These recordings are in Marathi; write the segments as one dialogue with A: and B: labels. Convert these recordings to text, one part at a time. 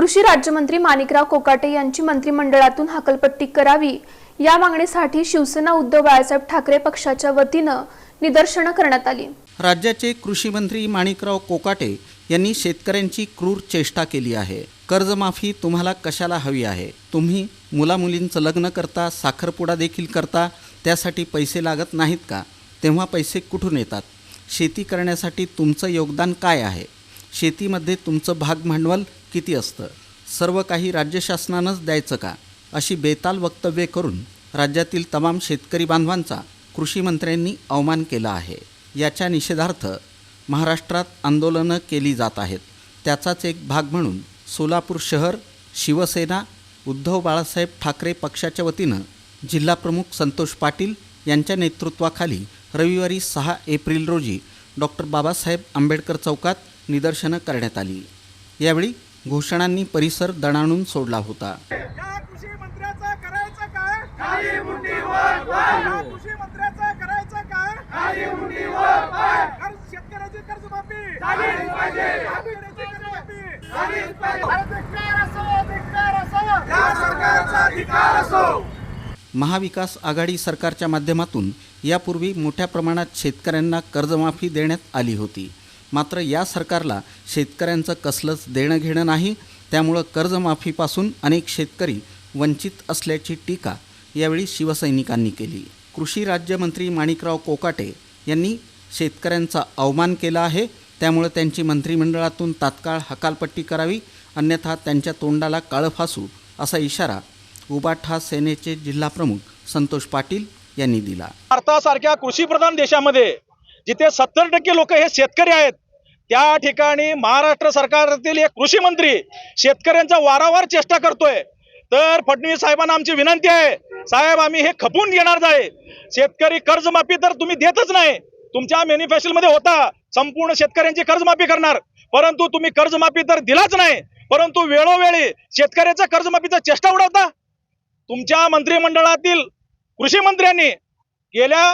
A: कृषी राज्यमंत्री माणिकराव कोकाटे यांची मंत्रिमंडळातून हकलपट्टी करावी या मागणीसाठी शिवसेना उद्धव बाळासाहेब ठाकरे पक्षाच्या वतीनं निदर्शनं करण्यात आली.
B: राज्याचे कृषी मंत्री माणिकराव कोकाटे यांनी शेतकऱ्यांची क्रूर चेष्टा केली आहे. कर्जमाफी तुम्हाला कशाला हवी आहे? तुम्ही मुलामुलींचं लग्न करता साखरपुडा देखील करता त्यासाठी पैसे लागत नाहीत का? तेव्हा पैसे कुठून येतात? शेती करण्यासाठी तुमचं योगदान काय आहे? शेतीमध्ये तुमचं भाग भांडवल किती असतं? सर्व काही राज्य शासनानंच द्यायचं का? अशी बेताल वक्तव्ये करून राज्यातील तमाम शेतकरी बांधवांचा कृषी मंत्र्यांनी अवमान केला आहे. याच्या निषेधार्थ महाराष्ट्रात आंदोलनं केली जात आहेत. त्याचाच एक भाग म्हणून सोलापूर शहर शिवसेना उद्धव बाळासाहेब ठाकरे पक्षाच्या वतीनं जिल्हाप्रमुख संतोष पाटील यांच्या नेतृत्वाखाली रविवारी सहा एप्रिल रोजी डॉक्टर बाबासाहेब आंबेडकर चौकात निदर्शनं करण्यात आली. यावेळी घोषणांनी परिसर दणाणून सोडला होता.
C: या कृषी मंत्र्याचं करायचं काय? खाली मुंडी या कृषी मंत्र्याचं करायचं काय? खाली मुंडी कर्ज शेतकऱ्याची कर्जमाफी. झालीच पाहिजे. शेतकऱ्याची कर्जमाफी. झालीच पाहिजे. अधिकार असो अधिकार असो. या सरकारचा अधिकार असो.
B: महाविकास आघाडी सरकारच्या माध्यमातून यापूर्वी मोठ्या प्रमाणात शेतकऱ्यांना कर्जमाफी देण्यात आली होती. मात्र या सरकारला शेतकऱ्यांचं कसलंच देणं घेणं नाही. त्यामुळं कर्जमाफीपासून अनेक शेतकरी वंचित असल्याची टीका यावेळी शिवसैनिकांनी केली. कृषी राज्यमंत्री माणिकराव कोकाटे यांनी शेतकऱ्यांचा अवमान केला आहे. त्यामुळं त्यांची मंत्रिमंडळातून तात्काळ हकालपट्टी करावी अन्यथा त्यांच्या तोंडाला काळं फासू असा इशारा उबाठा सेनेचे जिल्हाप्रमुख संतोष पाटील यांनी दिला.
C: भारतासारख्या कृषीप्रधान देशामध्ये जिथे सत्तर टक्के लोक हे शेतकरी आहेत त्या ठिकाणी महाराष्ट्र सरकारतील एक कृषी मंत्री शेतकऱ्यांचा वारंवार चेष्टा करतोय. तर फडणवीस साहेबांना आमची विनंती आहे साहेब आम्ही हे खपून घेणार नाही. शेतकरी कर्जमाफी तर तुम्ही देतच नाही. तुमच्या मॅन्युफॅक्चरमध्ये होता संपूर्ण शेतकऱ्यांची कर्जमाफी करणार. परंतु तुम्ही कर्जमाफी तर दिलाच नाही परंतु वेळोवेळी शेतकऱ्याचा कर्जमाफीचा चेष्टा उडवता तुमच्या मंत्रिमंडळातील कृषी मंत्र्यांनी गेल्या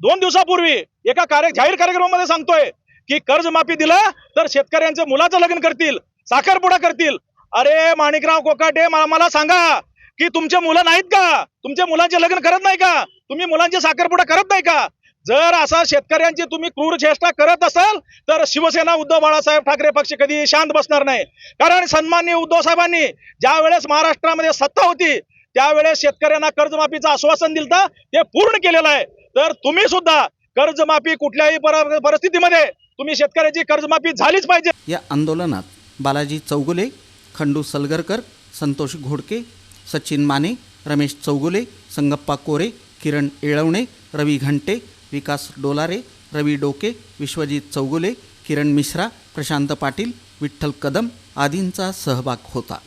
C: दोन दिवसापूर्वी एका कार्य जाहीर कार्यक्रमामध्ये सांगतोय की कर्जमाफी दिलं तर शेतकऱ्यांचं मुलाचं लग्न करतील साखरपुडा करतील. अरे माणिकराव कोकाटे मला मला सांगा की तुमचे मुलं नाहीत का? तुमच्या मुलांचे लग्न करत नाही का? तुम्ही मुलांचे साखरपुडा करत नाही का? जर असा शेतकऱ्यांची तुम्ही क्रूर चेष्टा करत असाल तर शिवसेना उद्धव बाळासाहेब ठाकरे पक्ष कधी शांत बसणार नाही. कारण सन्माननीय उद्धव साहेबांनी ज्या वेळेस महाराष्ट्रामध्ये सत्ता होती त्यावेळेस शेतकऱ्यांना कर्जमाफीचं आश्वासन दिलं ते पूर्ण केलेलं आहे. तर तुम्ही सुद्धा कर्जमाफी कुठल्याही परिस्थितीमध्ये तुम्ही शेतकऱ्याची कर्जमाफी झालीच पाहिजे.
B: या आंदोलनात बालाजी चौगुले खंडू सलगरकर संतोष घोडके सचिन माने रमेश चौगुले संगप्पा कोरे किरण येळवणे रवी घंटे विकास डोलारे रवी डोके विश्वजित चौगुले किरण मिश्रा प्रशांत पाटील विठ्ठल कदम आदींचा सहभाग होता.